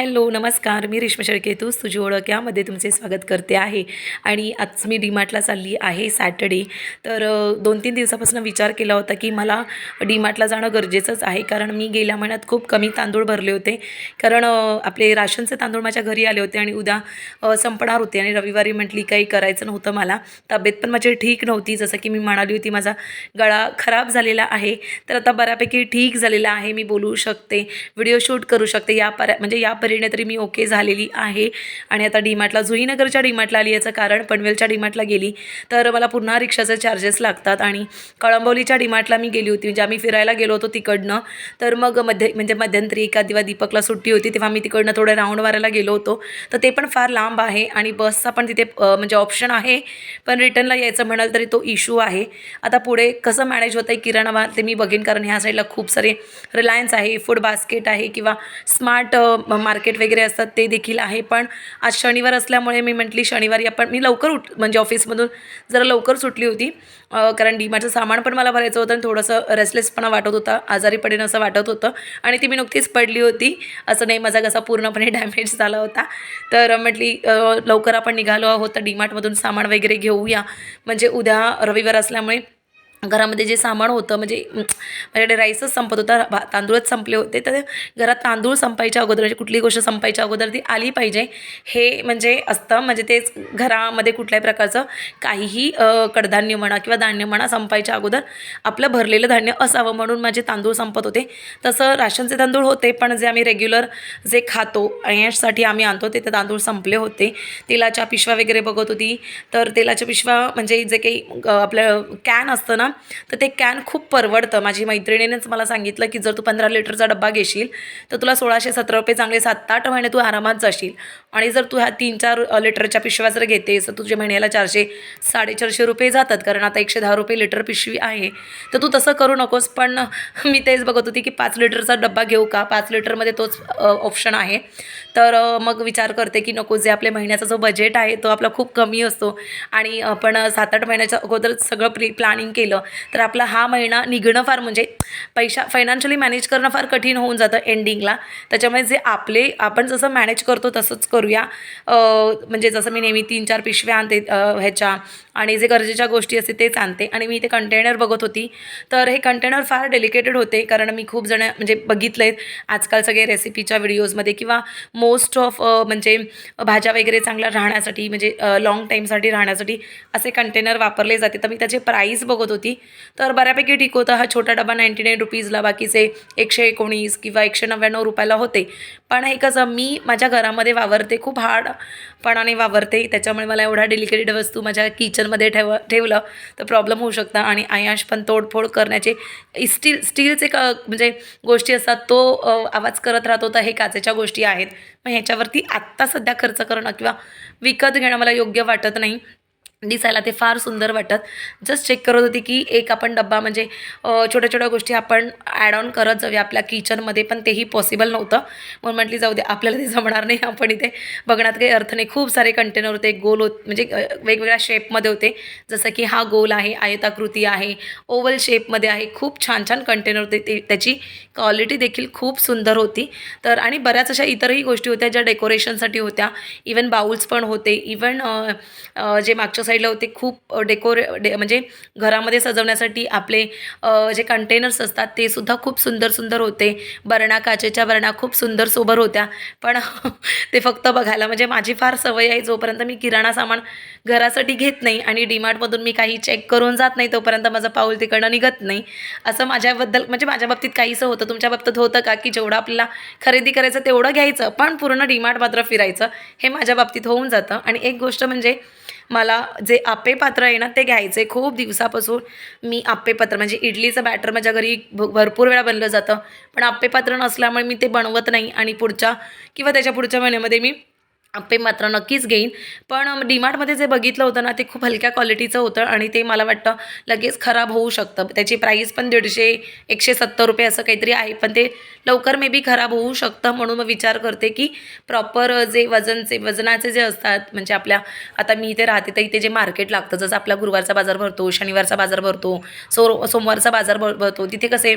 Hello नमस्कार. मी रेश्मा शेळकेतू तुझी ओळख यामध्ये तुमचे स्वागत करते आहे. आणि आज मी डीमार्टला चालली आहे सॅटर्डे. तर दोन तीन दिवसापासून विचार केला होता की मला डीमार्टला जाणं गरजेचंच आहे. कारण मी गेल्या महिन्यात खूप कमी तांदूळ भरले होते. कारण आपले राशनचे तांदूळ माझ्या घरी आले होते आणि उद्या संपणार होते आणि रविवारी म्हटली काही करायचं नव्हतं मला. तब्येत पण माझी ठीक नव्हती. जसं की मी म्हणाली होती माझा गळा खराब झालेला आहे. तर आता बऱ्यापैकी ठीक झालेला आहे. मी बोलू शकते व्हिडिओ शूट करू शकते. या पर्या म्हणजे या परीने तरी मी ओके झालेली आहे. आणि आता डीमार्टला जुईनगरच्या डीमार्टला आली याचं कारण पनवेलच्या डीमार्टला गेली. तर मला पुन्हा रिक्षाचे चार्जेस लागतात आणि कळंबोलीच्या डीमार्टला मी गेली होती. म्हणजे आम्ही फिरायला गेलो होतो तिकडनं. तर मग मध्य म्हणजे मध्यंतरी एका दिवा दीपकला सुट्टी होती तेव्हा मी तिकडनं थोडं राऊंड मारायला गेलो होतो. तर ते पण फार लांब आहे आणि बसचा पण तिथे म्हणजे ऑप्शन आहे. पण रिटर्नला यायचं म्हणाल तरी तो इश्यू आहे. आता पुढे कसं मॅनेज होतं आहे किराणा ते मी बघेन कारण ह्या साईडला खूप सारे रिलायन्स आहे. फूड बास्केट आहे किंवा स्मार्ट मार्केट वगैरे असतात ते देखील आहे. पण आज शनिवार असल्यामुळे मी म्हटली शनिवारी आपण मी लवकर उठ म्हणजे ऑफिसमधून जरा लवकर सुटली होती. कारण डीमार्टचं सामान पण मला भरायचं होतं आणि थोडंसं रेस्टलेसपणा वाटत होता आजारी पडेन असं वाटत होतं. आणि ती मी नुकतीच पडली होती. असं नाही माझा कसा पूर्णपणे डॅमेज झाला होता. तर म्हटली लवकर आपण निघालो आहोत तर डीमार्टमधून सामान वगैरे घेऊया. म्हणजे उद्या रविवार असल्यामुळे घरामध्ये जे सामान होतं म्हणजे माझ्याकडे राईसच संपत होता भा तांदूळच संपले होते. तर घरात तांदूळ संपायच्या अगोदर म्हणजे कुठली गोष्ट संपायच्या अगोदर ती आली पाहिजे. हे म्हणजे असतं. म्हणजे तेच घरामध्ये कुठल्याही प्रकारचं काहीही कडधान्य म्हणा किंवा धान्य म्हणा संपायच्या अगोदर आपलं भरलेलं धान्य असावं म्हणून माझे तांदूळ संपत होते. तसं राशनचे तांदूळ होते पण जे आम्ही रेग्युलर जे खातो अय्याशसाठी आम्ही आणतो ते तांदूळ संपले होते. तेलाच्या पिशव्या वगैरे बघत होती. तर तेलाच्या पिशव्या म्हणजे जे काही आपलं कॅन असतं ना तर ते कॅन खूप परवडतं. माझी मैत्रिणीनेच मला सांगितलं की जर तू पंधरा लिटरचा डब्बा घेशील तर तुला सोळाशे सतरा रुपये चांगले सात आठ महिने तू आरामात जाशील. आणि जर तू ह्या तीन चार लिटरच्या पिशव्या जर घेतेस तर तुझ्या महिन्याला चारशे साडेचारशे रुपये जातात. कारण आता एकशे दहा रुपये लिटर पिशवी आहे. तर तू तसं करू नकोस पण मी तेच बघत होती की पाच लिटरचा डब्बा घेऊ का? पाच लिटरमध्ये तोच ऑप्शन आहे. तर मग विचार करते की नको जे आपल्या महिन्याचा जो बजेट आहे तो आपला खूप कमी असतो. आणि आपण सात आठ महिन्याच्या अगोदर सगळं प्री प्लॅनिंग केलं तर आपला हा महिना निघणं फार म्हणजे पैसा फायनान्शियली मॅनेज करणं फार कठीण होऊन जातं एंडिंगला त्याच्यामुळे जे आपले आपण जसं मॅनेज करतो तसंच करूया. म्हणजे जसं मी नेहमी तीन चार पिशव्या आणते ह्याच्या. आणि जे गरजेच्या गोष्टी असते तेच आणते. आणि मी ते कंटेनर बघत होती. तर हे कंटेनर फार डेलिकेटेड होते कारण मी खूप जण म्हणजे बघितले आहेत आजकाल सगळे रेसिपीच्या व्हिडिओजमध्ये किंवा मोस्ट ऑफ म्हणजे भाज्या वगैरे चांगल्या राहण्यासाठी म्हणजे लाँग टाईमसाठी राहण्यासाठी असे कंटेनर वापरले जाते. तर मी त्याचे प्राईस बघत होती. तर बऱ्यापैकी ठीक होतं. हा छोटा डबा नाईंटी नाईन रुपीजला बाकीचे एकशे एकोणीस किंवा एकशे नव्याण्णव रुपयाला होते. पण हे कसं मी माझ्या घरामध्ये वावरते खूप हार्डपणाने वावरते. त्याच्यामुळे मला एवढा डेलिकेटेड वस्तू माझ्या किचनमध्ये ठेव ठेवलं तर प्रॉब्लेम होऊ शकता. आणि आयाश पण तोडफोड करण्याचे स्टील स्टीलचे क म्हणजे गोष्टी असतात तो आवाज करत राहतो. तर हे काचेच्या गोष्टी आहेत. मग ह्याच्यावरती आत्ता सध्या खर्च करणं किंवा विकत घेणं मला योग्य वाटत नाही. दिसायला ते फार सुंदर वाटत. जस्ट चेक करत होती की एक आपण डब्बा म्हणजे छोट्या छोट्या गोष्टी आपण ॲड ऑन करत जाऊया आपल्या किचनमध्ये पण तेही पॉसिबल नव्हतं. म्हणून म्हटली जाऊ दे आपल्याला ते जमणार नाही. आपण इथे बघण्यात काही अर्थ नाही खूप सारे कंटेनर होते. गोल होत म्हणजे वेगवेगळ्या शेपमध्ये होते. जसं की हा गोल आहे आयताकृती आहे ओवल शेपमध्ये आहे. खूप छान छान कंटेनर होते. ते त्याची क्वालिटी देखील खूप सुंदर होती. तर आणि बऱ्याच अशा इतरही गोष्टी होत्या ज्या डेकोरेशनसाठी होत्या. इवन बाउल्स पण होते. इवन जे मागच्या साईडला होते खूप डेकोरे डे म्हणजे घरामध्ये सजवण्यासाठी आपले जे कंटेनर्स असतात ते सुद्धा खूप सुंदर सुंदर होते. बरणा काचेच्या बरणा खूप सुंदर सोबर होत्या. पण ते फक्त बघायला म्हणजे माझी फार सवय आहे जोपर्यंत मी किराणा सामान घरासाठी घेत नाही आणि डीमार्टमधून मी काही चेक करून जात नाही तोपर्यंत माझं पाऊल तिकडनं निघत नाही. असं माझ्याबद्दल म्हणजे माझ्या बाबतीत काहीसं होतं. तुमच्या बाबतीत होतं का? की जेवढं आपल्याला खरेदी करायचं तेवढं घ्यायचं पण पूर्ण डीमार्ट मात्र फिरायचं हे माझ्या बाबतीत होऊन जातं. आणि एक गोष्ट म्हणजे मला जे आप्पे पात्र आहे ना ते घ्यायचे खूप दिवसापासून. मी आप्पे पात्र म्हणजे इडलीचं बॅटर माझ्या घरी भ- भरपूर वेळा बनलं जातं. पण आप्पे पात्र नसल्यामुळे मी ते बनवत नाही आणि पुढच्या किंवा त्याच्या पुढच्या महिन्यामध्ये मी आप्पे मात्र नक्कीच घेईन. पण डीमार्टमध्ये जे बघितलं होतं ना ते खूप हलक्या क्वालिटीचं होतं आणि ते मला वाटतं लगेच खराब होऊ शकतं. त्याची प्राईस पण दीडशे एकशे सत्तर रुपये असं काहीतरी आहे पण ते लवकर मे बी खराब होऊ शकतं म्हणून मग विचार करते की प्रॉपर जे वजनचे वजनाचे जे असतात म्हणजे आपल्या आता मी इथे राहते तर इथे जे मार्केट लागतं जसं आपला गुरुवारचा बाजार भरतो शनिवारचा बाजार भरतो सो सोमवारचा बाजार भर भरतो तिथे कसे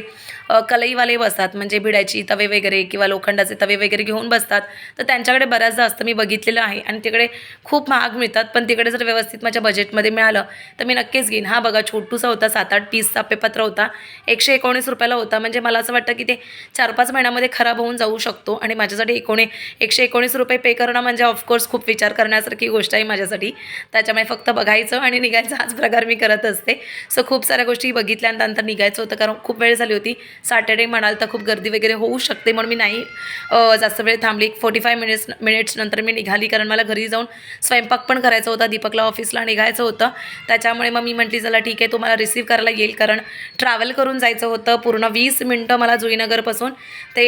कलईवाले बसतात म्हणजे भिड्याची तवे वगैरे किंवा लोखंडाचे तवे वगैरे घेऊन बसतात तर त्यांच्याकडे बऱ्याचदा असतं मी बघितलेलं आहे आणि तिकडे खूप महाग मिळतात. पण तिकडे जर व्यवस्थित माझ्या बजेटमध्ये मिळालं तर मी नक्कीच घेईन. हा बघा छोटूसा होता सात आठ पीसचा पेपत्र होता. एकशे एकोणीस रुपयाला होता. म्हणजे मला असं वाटतं की ते चार पाच महिन्यामध्ये खराब होऊन जाऊ शकतो आणि माझ्यासाठी एकोणी एकशे एकोणीस रुपये पे करणं म्हणजे ऑफकोर्स खूप विचार करण्यासारखी गोष्ट आहे माझ्यासाठी. त्याच्यामुळे फक्त बघायचं आणि निघायचं. हाच प्रकार मी करत असते. सो खूप साऱ्या गोष्टी बघितल्यानंतर निघायचं होतं. कारण खूप वेळ झाली होती. सॅटर्डे म्हणाल तर खूप गर्दी वगैरे होऊ शकते म्हणून मी नाही जास्त वेळ थांबली. एक फोर्टी फाय मिनिट्स मिनिट्स नंतर मी निघाली कारण मला घरी जाऊन स्वयंपाक पण करायचा होता. दीपकला ऑफिसला निघायचं होतं. त्याच्यामुळे मग मी म्हटली चला ठीक आहे तुम्हाला रिसीव करायला येईल कारण ट्रॅव्हल करून जायचं होतं. पूर्ण वीस मिनटं मला जुईनगरपासून ते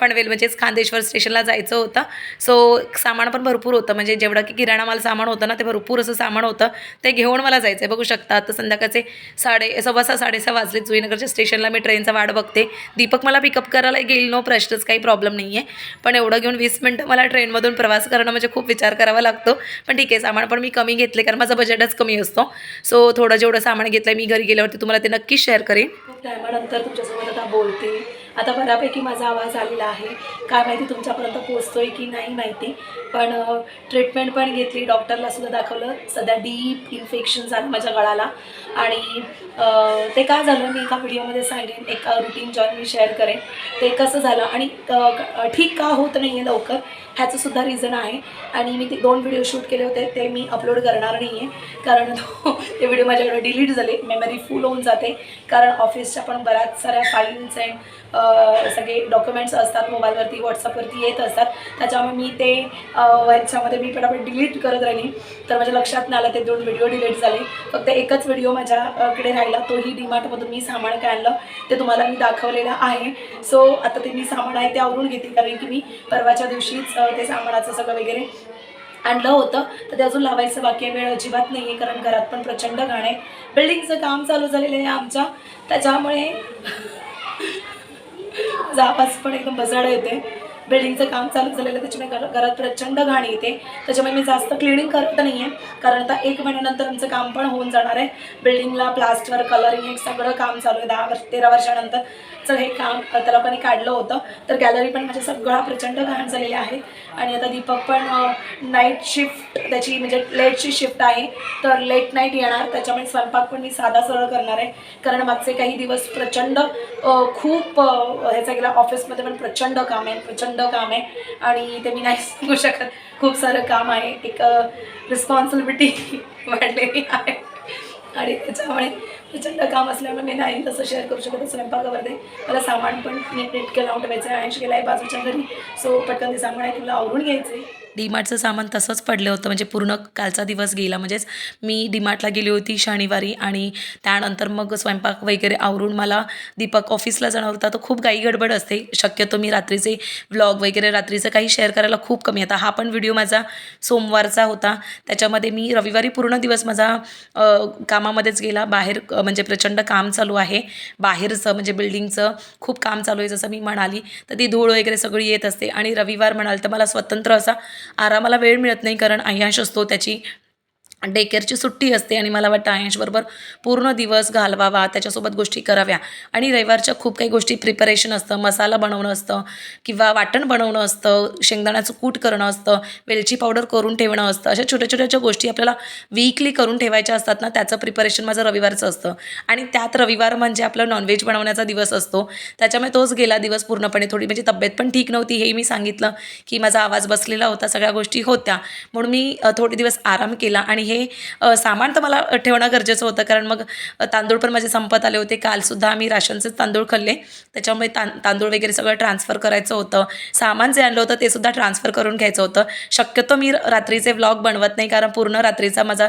पनवेल म्हणजेच खांदेश्वर स्टेशनला जायचं होतं. सो सामान पण भरपूर होतं. म्हणजे जेवढं की किराणा माल सामान होतं ना ते भरपूर असं सामान होतं. ते घेऊन मला जायचं आहे बघू शकता आता संध्याकाळचे साडे सव्वा सहा साडेसहा वाजले जुईनगरच्या स्टेशनला. मी ट्रेनचा वाट बघते. दीपक मला पिकअप करायला येईल. नो प्रश्नच काही प्रॉब्लेम नाही आहे पण एवढं घेऊन वीस मिनटं मला ट्रेनमधून प्रवास करणं म्हणजे खूप विचार करावा लागतो. पण ठीक आहे सामान पण मी कमी घेतले कारण माझा बजेटच कमी असतो. सो थोडं जेवढं सामान घेतलं मी घरी गेल्यावरती तुम्हाला ते नक्कीच शेअर करेन. खूप टायमानंतर तुमच्यासोबत आता बोलते. आता बऱ्यापैकी माझा आवाज आलेला आहे. काय माहिती तुमच्यापर्यंत पोचतो आहे की नाही माहिती. पण ट्रीटमेंट पण घेतली डॉक्टरला सुद्धा दाखवलं. सध्या डीप इन्फेक्शन झालं माझ्या गळाला. आणि ते का झालं मी एका व्हिडिओमध्ये सांगेन. एक रुटीन जॉईन मी शेअर करेन. ते कसं झालं आणि ठीक का होत नाही आहे लवकर ह्याचंसुद्धा रिझन आहे. आणि मी ते दोन व्हिडिओ शूट केले होते ते मी अपलोड करणार नाही आहे कारण तो ते व्हिडिओ माझ्याकडे डिलीट झाले. मेमरी फुल होऊन जाते. कारण ऑफिसच्या पण बऱ्याच साऱ्या फाईल्स अँड सगळे डॉक्युमेंट्स असतात मोबाईलवरती व्हॉट्सअपवरती येत असतात. त्याच्यामुळे मी ते ह्याच्यामध्ये मी पटापट डिलीट करत राहिली. तर माझ्या लक्षात नाही आलं ते दोन व्हिडिओ डिलीट झाले. फक्त एकच व्हिडिओ माझ्याकडे राहिला. तोही डीमार्टमधून मी सामान काय आणलं ते तुम्हाला मी दाखवलेलं आहे. सो आता ते मी सामान आहे ते आवरून घेते कारण की मी परवाच्या दिवशीच ते सामानाचं सगळं वगैरे आणलं होतं. तर ते अजून लावायचं बाकी वेळ अजिबात नाही आहे कारण घरात पण प्रचंड घाण आहे. बिल्डिंगचं काम चालू झालेलं आहे आमच्या. त्याच्यामुळे माझा आवाज पण एकदम बसाडा येते. बिल्डिंगचं काम चालू झालेलं त्याच्यामुळे घर- घरात प्रचंड घाण येते. त्याच्यामुळे मी जास्त क्लिनिंग करत नाही आहे कारण आता एक महिन्यानंतर आमचं काम पण होऊन जाणार आहे. बिल्डिंगला प्लास्टर कलरिंग हे सगळं काम चालू आहे. दहा वर्ष तेरा वर्षानंतर. चं हे काम तलापाने काढलं होतं. तर गॅलरी पण माझ्या सगळा प्रचंड घाण झालेली आहे. आणि आता दीपक पण नाईट शिफ्ट त्याची म्हणजे लेटची शिफ्ट आहे. तर लेट नाईट येणार त्याच्यामुळे स्वयंपाक पण मी साधा सरळ करणार आहे. कारण मागचे काही दिवस प्रचंड खूप ह्याचा गेला ऑफिसमध्ये पण प्रचंड काम आहे प्रचंड काम आहे. आणि ते मी नाही सांगू शकत. खूप सारं काम आहे. एक रिस्पॉन्सिबिलिटी वाढलेली आहे. आणि त्याच्यामुळे प्रचंड काम असल्यामुळे मी नाही तसं शेअर करू शकत स्वयंपाकामध्ये मला सामान पण नीट नेटकं लावून ठेवायचं आहे ऐंशी गेला आहे बाजूच्या घरी. सो पटकन ते सामान आहे तुला आवरून घ्यायचं आहे डीमार्टचं सामान तसंच पडलं होतं. म्हणजे पूर्ण कालचा दिवस गेला. म्हणजेच मी डीमार्टला गेली होती शनिवारी आणि त्यानंतर मग स्वयंपाक वगैरे आवरून मला दीपक ऑफिसला जाणार होता तर खूप काही गडबड असते. शक्यतो मी रात्रीचे व्लॉग वगैरे रात्रीचं काही शेअर करायला खूप कमी आता हा पण व्हिडिओ माझा सोमवारचा होता. त्याच्यामध्ये मी रविवारी पूर्ण दिवस माझा कामामध्येच गेला. बाहेर म्हणजे प्रचंड काम चालू आहे. बाहेरचं म्हणजे बिल्डिंगचं खूप काम चालू आहे. जसं मी म्हणाली तर ती धूळ वगैरे सगळी येत असते. आणि रविवार म्हणाल तर मला स्वतंत्र असा आरामाला वेळ मिळत नाही कारण आयांश असतो त्याची डे केअरची सुट्टी असते आणि मला वाटतं आयांशबरोबर पूर्ण दिवस घालवावा त्याच्यासोबत गोष्टी कराव्या. आणि रविवारच्या खूप काही गोष्टी प्रिपरेशन असतं मसाला बनवणं असतं किंवा वाटण बनवणं असतं शेंगदाण्याचं कूट करणं असतं वेलची पावडर करून ठेवणं असतं. अशा छोट्या छोट्या ज्या गोष्टी आपल्याला वीकली करून ठेवायच्या असतात ना त्याचं प्रिपरेशन माझं रविवारचं असतं. आणि त्यात रविवार म्हणजे आपलं नॉनव्हेज बनवण्याचा दिवस असतो. त्याच्यामुळे तोच गेला दिवस पूर्णपणे थोडी म्हणजे तब्येत पण ठीक नव्हती हे मी सांगितलं की माझा आवाज बसलेला होता सगळ्या गोष्टी होत्या. म्हणून मी थोडे दिवस आराम केला आणि हे सामान तर मला ठेवणं गरजेचं होतं. कारण मग तांदूळ पण माझे संपत आले होते. कालसुद्धा आम्ही राशनचेच तांदूळ खाल्ले. त्याच्यामुळे तां तांदूळ वगैरे सगळं ट्रान्सफर करायचं होतं. सामान जे आणलं होतं ते सुद्धा ट्रान्सफर करून घ्यायचं होतं. शक्यतो मी रात्रीचे व्लॉग बनवत नाही. कारण पूर्ण रात्रीचा माझा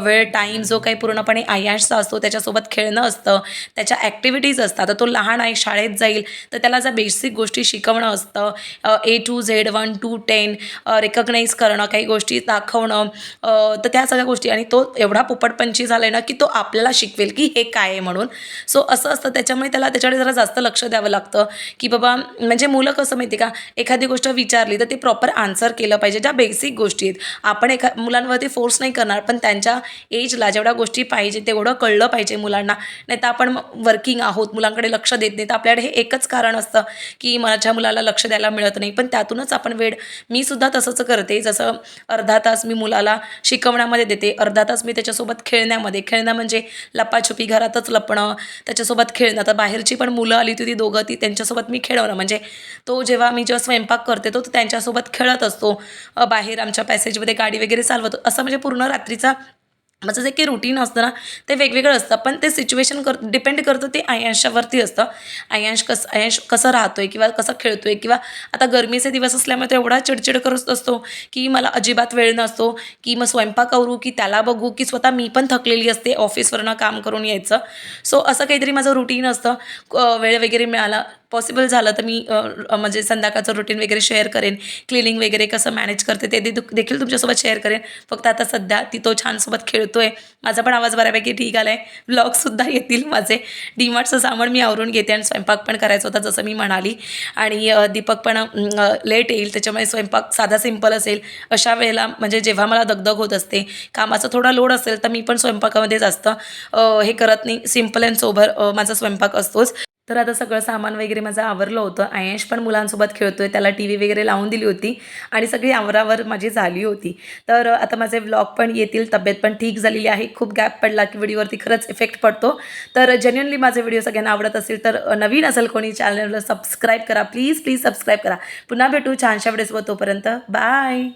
वेळ टाईम जो काही पूर्णपणे आयांशचा असतो त्याच्यासोबत खेळणं असतं. त्याच्या ॲक्टिव्हिटीज असतात. तर तो लहान आहे शाळेत जाईल. तर त्याला ज्या बेसिक गोष्टी शिकवणं असतं. A to Z one to ten recognise करणं काही गोष्टी दाखवणं. तर त्या सगळ्या गोष्टी. आणि तो एवढा पोपटपंची झाला आहे ना की तो आपल्याला शिकवेल की हे काय आहे म्हणून. सो असं असतं. त्याच्यामुळे त्याला त्याच्याकडे जरा जास्त लक्ष द्यावं लागतं की बाबा म्हणजे मुलं कसं माहिती का एखादी गोष्ट विचारली तर ते प्रॉपर आन्सर केलं पाहिजे. ज्या बेसिक गोष्टी आहेत आपण एखा मुलांवरती फोर्स नाही करणार पण त्यांच्या एजला जेवढ्या गोष्टी पाहिजे तेवढं कळलं पाहिजे मुलांना. नाही तर आपण वर्किंग आहोत मुलांकडे लक्ष देत नाही तर आपल्याकडे हे एकच कारण असतं की माझ्या मुलाला लक्ष द्यायला मिळत नाही. पण त्यातूनच आपण वेळ मी सुद्धा तसंच करते. जसं अर्धा तास मी मुलाला शिकवण्यामध्ये देते. अर्धा तास मी त्याच्यासोबत खेळण्यामध्ये. खेळणं म्हणजे लपाछुपी घरातच लपणं त्याच्यासोबत खेळणं. तर बाहेरची पण मुलं आली होती ती दोघं ती त्यांच्यासोबत मी खेळवणं. म्हणजे तो जेव्हा मी जेव्हा स्वयंपाक करते तो त्यांच्यासोबत खेळत असतो. बाहेर आमच्या पॅसेजमध्ये गाडी वगैरे चालवतो. असं म्हणजे पूर्ण रात्रीचा माझं जे काही रुटीन असतं ना ते वेगवेगळं असतं. पण ते सिच्युएशन कर डिपेंड करतं ते आयांशावरती असतं. आयांश कसं आयांश कसं राहतो आहे किंवा कसं खेळतो आहे किंवा आता गरमीचे दिवस असल्यामुळे तो एवढा चिडचिड करत असतो की मला अजिबात वेळ नसतो की मग स्वयंपाक करू की त्याला बघू की स्वतः मी पण थकलेली असते ऑफिसवरनं काम करून यायचं. सो असं काहीतरी माझं रुटीन असतं. वेळ वगैरे मिळाला पॉसिबल झालं तर मी म्हणजे संध्याकाळचं रुटीन वगैरे शेअर करेन क्लिनिंग वगैरे कसं मॅनेज करते ते दे- देखील तुमच्यासोबत शेअर करेन. फक्त आता सध्या ती तो छानसोबत खेळतोय. माझा पण आवाज बऱ्यापैकी ठीक आला आहे ब्लॉगसुद्धा येतील माझे. डीमार्टचं सामान मी आवरून घेते आणि स्वयंपाक पण करायचा होता जसं मी म्हणाली. आणि दीपक पण लेट येईल त्याच्यामुळे स्वयंपाक साधा सिंपल असेल. अशा वेळेला म्हणजे जेव्हा मला दगदग होत असते कामाचा थोडा लोड असेल तर मी पण स्वयंपाकामध्ये जास्त हे करत नाही. सिंपल अँड सोबर माझा स्वयंपाक असतोच. तर आता सगळं सामान वगैरे माझं आवरलं होतं. आयश पण मुलांसोबत खेळतोय. त्याला टी व्ही वगैरे लावून दिली होती आणि सगळी आवरावर माझी झाली होती. तर आता माझे व्लॉग पण येतील. तब्येत पण ठीक झालेली आहे. खूप गॅप पडला की व्हिडिओवरती खरंच इफेक्ट पडतो. तर जेन्युअनली माझे व्हिडिओ सगळ्यांना आवडत असेल तर नवीन असेल कोणी चॅनलला सबस्क्राईब करा. प्लीज प्लीज सबस्क्राईब करा. पुन्हा भेटू छानशा व्हिडिओसोबत तोपर्यंत. बाय